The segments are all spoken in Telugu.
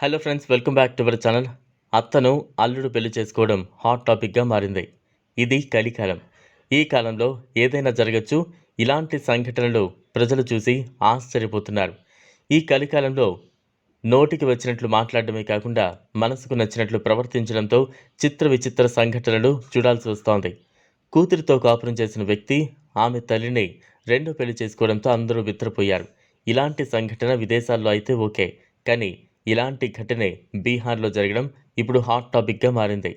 Hello friends welcome back to our channel అత్తను అల్లుడు పెళ్ళి చేసుకోవడం హాట్ టాపిక్గా మారింది. ఇది కలికాలం. ఈ కాలంలో ఏదైనా జరగచ్చు ఇలాంటి సంఘటనలు ప్రజలు చూసి ఆశ్చర్యపోతున్నారు. ఈ కలికాలంలో నోటికి వచ్చినట్లు మాట్లాడడమే కాకుండా మనసుకు నచ్చినట్లు ప్రవర్తించడంతో చిత్ర విచిత్ర సంఘటనలు చూడాల్సి వస్తోంది. కూతురితో కాపురం చేసిన వ్యక్తి ఆమె తల్లిని రెండో పెళ్ళి చేసుకోవడంతో అందరూ విత్రపోయారు ఇలాంటి సంఘటన విదేశాల్లో అయితే ఓకే కానీ ఇలాంటి ఘటనే బీహార్లో జరగడం ఇప్పుడు హాట్ టాపిక్గా మారింది.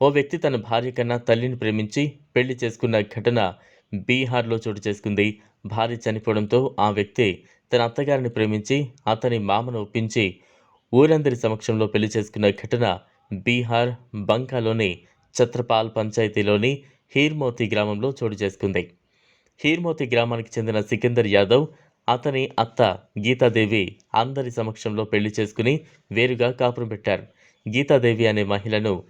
ఓ వ్యక్తి తన భార్య కన్నా తల్లిని ప్రేమించి పెళ్ళి చేసుకున్న ఘటన బీహార్లో చోటు చేసుకుంది. భార్య చనిపోవడంతో ఆ వ్యక్తి తన అత్తగారిని ప్రేమించి అతని మామను ఒప్పించి ఊరందరి సమక్షంలో పెళ్ళి చేసుకున్న ఘటన బీహార్ బంకాలోని ఛత్రపాల్ పంచాయతీలోని హీర్మోతి గ్రామంలో చోటు చేసుకుంది. హీర్మోతి గ్రామానికి చెందిన సికిందర్ యాదవ్ అతని అత్త గీతాదేవి అందరి సమక్షంలో పెళ్ళి చేసుకుని వేరుగా కాపురం పెట్టారు. గీతాదేవి అనే మహిళను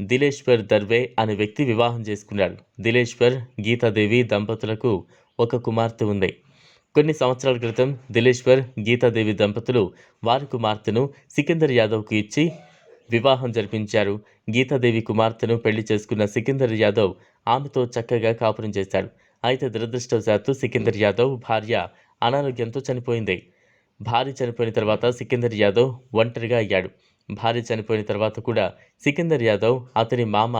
దిలేశ్వర్ దర్వే అనే వ్యక్తి వివాహం చేసుకున్నాడు. దిలేశ్వర్ గీతాదేవి దంపతులకు ఒక కుమార్తె ఉంది. కొన్ని సంవత్సరాల క్రితం దిలేశ్వర్ గీతాదేవి దంపతులు వారి కుమార్తెను సికిందర్ యాదవ్కు ఇచ్చి వివాహం జరిపించారు. గీతాదేవి కుమార్తెను పెళ్ళి చేసుకున్న సికిందర్ యాదవ్ ఆమెతో చక్కగా కాపురం చేశాడు అయితే దురదృష్టవశాత్తు సికిందర్ యాదవ్ భార్య అనారోగ్యంతో చనిపోయింది. భార్య చనిపోయిన తర్వాత సికిందర్ యాదవ్ ఒంటరిగా అయ్యాడు. భార్య చనిపోయిన తర్వాత కూడా సికిందర్ యాదవ్ అతని మామ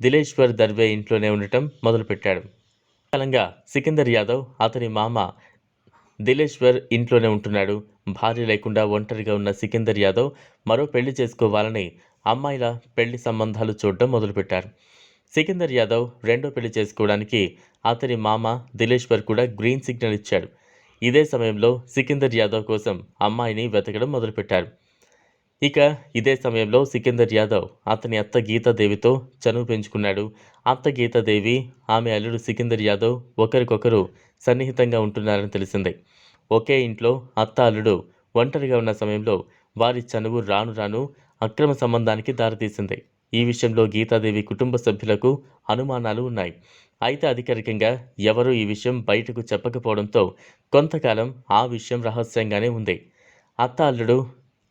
దిలేశ్వర్ దర్వే ఇంట్లోనే ఉండటం మొదలుపెట్టాడు. కాలంగా సికిందర్ యాదవ్ అతని మామ దిలేశ్వర్ ఇంట్లోనే ఉంటున్నాడు. భార్య లేకుండా ఒంటరిగా ఉన్న సికిందర్ యాదవ్ మరో పెళ్ళి చేసుకోవాలని అమ్మాయిల పెళ్ళి సంబంధాలు చూడడం మొదలుపెట్టారు. సికిందర్ యాదవ్ రెండో పెళ్ళి చేసుకోవడానికి అతని మామ దిలేశ్వర్ కూడా గ్రీన్ సిగ్నల్ ఇచ్చాడు. ఇదే సమయంలో సికిందర్ యాదవ్ కోసం అమ్మాయిని వెతకడం మొదలుపెట్టారు. ఇక ఇదే సమయంలో సికిందర్ యాదవ్ అతని అత్త గీతాదేవితో చనువు పెంచుకున్నాడు. అత్త గీతాదేవి ఆమె అల్లుడు సికిందర్ యాదవ్ ఒకరికొకరు సన్నిహితంగా ఉంటున్నారని తెలిసింది. ఒకే ఇంట్లో అత్త అల్లుడు ఒంటరిగా ఉన్న సమయంలో వారి చనువు రాను రాను అక్రమ సంబంధానికి దారితీసింది. ఈ విషయంలో గీతాదేవి కుటుంబ సభ్యులకు అనుమానాలు ఉన్నాయి. అయితే అధికారికంగా ఎవరూ ఈ విషయం బయటకు చెప్పకపోవడంతో కొంతకాలం ఆ విషయం రహస్యంగానే ఉంది. అత్త అల్లుడు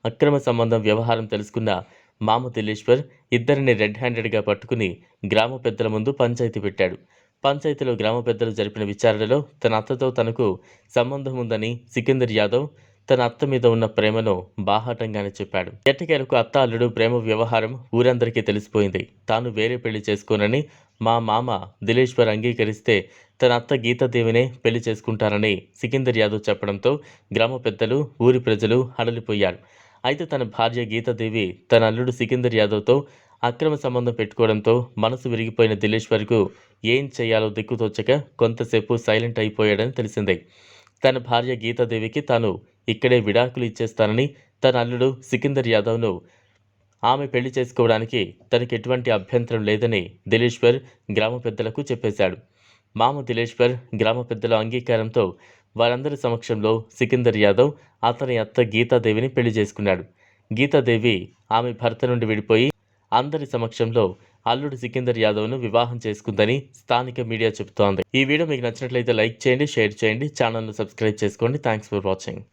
అక్రమ సంబంధం వ్యవహారం తెలుసుకున్న మామ దిలేశ్వర్ ఇద్దరిని రెడ్ హ్యాండెడ్గా పట్టుకుని గ్రామ పెద్దల ముందు పంచాయతీ పెట్టాడు. పంచాయతీలో గ్రామ పెద్దలు జరిపిన విచారణలో తన అత్తతో తనకు సంబంధం ఉందని సికిందర్ యాదవ్ తన అత్త మీద ఉన్న ప్రేమను బాహాటంగానే చెప్పాడు. ఎట్టకేలకు అత్త అల్లుడు ప్రేమ వ్యవహారం ఊరందరికీ తెలిసిపోయింది. తాను వేరే పెళ్ళి చేసుకోనని మా మామ దిలేశ్వర్ అంగీకరిస్తే తన అత్త గీతాదేవినే పెళ్ళి చేసుకుంటారని సికిందర్ యాదవ్ చెప్పడంతో గ్రామ పెద్దలు ఊరి ప్రజలు హడలిపోయారు అయితే తన భార్య గీతాదేవి తన అల్లుడు సికిందర్ యాదవ్తో అక్రమ సంబంధం పెట్టుకోవడంతో మనసు విరిగిపోయిన దిలేశ్వర్కు ఏం చేయాలో దిక్కుతోచక కొంతసేపు సైలెంట్ అయిపోయాడని తెలిసిందే. తన భార్య గీతాదేవికి తాను ఇక్కడే విడాకులు ఇచ్చేస్తానని తన అల్లుడు సికిందర్ యాదవ్ను ఆమె పెళ్ళి చేసుకోవడానికి తనకి ఎటువంటి అభ్యంతరం లేదని దిలేశ్వర్ గ్రామ పెద్దలకు చెప్పేశాడు. మామ దిలేశ్వర్ గ్రామ పెద్దల అంగీకారంతో వారందరి సమక్షంలో సికిందర్ యాదవ్ అతని అత్త గీతాదేవిని పెళ్ళి చేసుకున్నాడు. గీతాదేవి ఆమె భర్త నుండి విడిపోయి అందరి సమక్షంలో అల్లుడు సికిందర్ యాదవ్ను వివాహం చేసుకుందని స్థానిక మీడియా చెబుతోంది. ఈ వీడియో మీకు నచ్చినట్లయితే లైక్ చేయండి షేర్ చేయండి ఛానల్ను సబ్స్క్రైబ్ చేసుకోండి. Thanks for watching.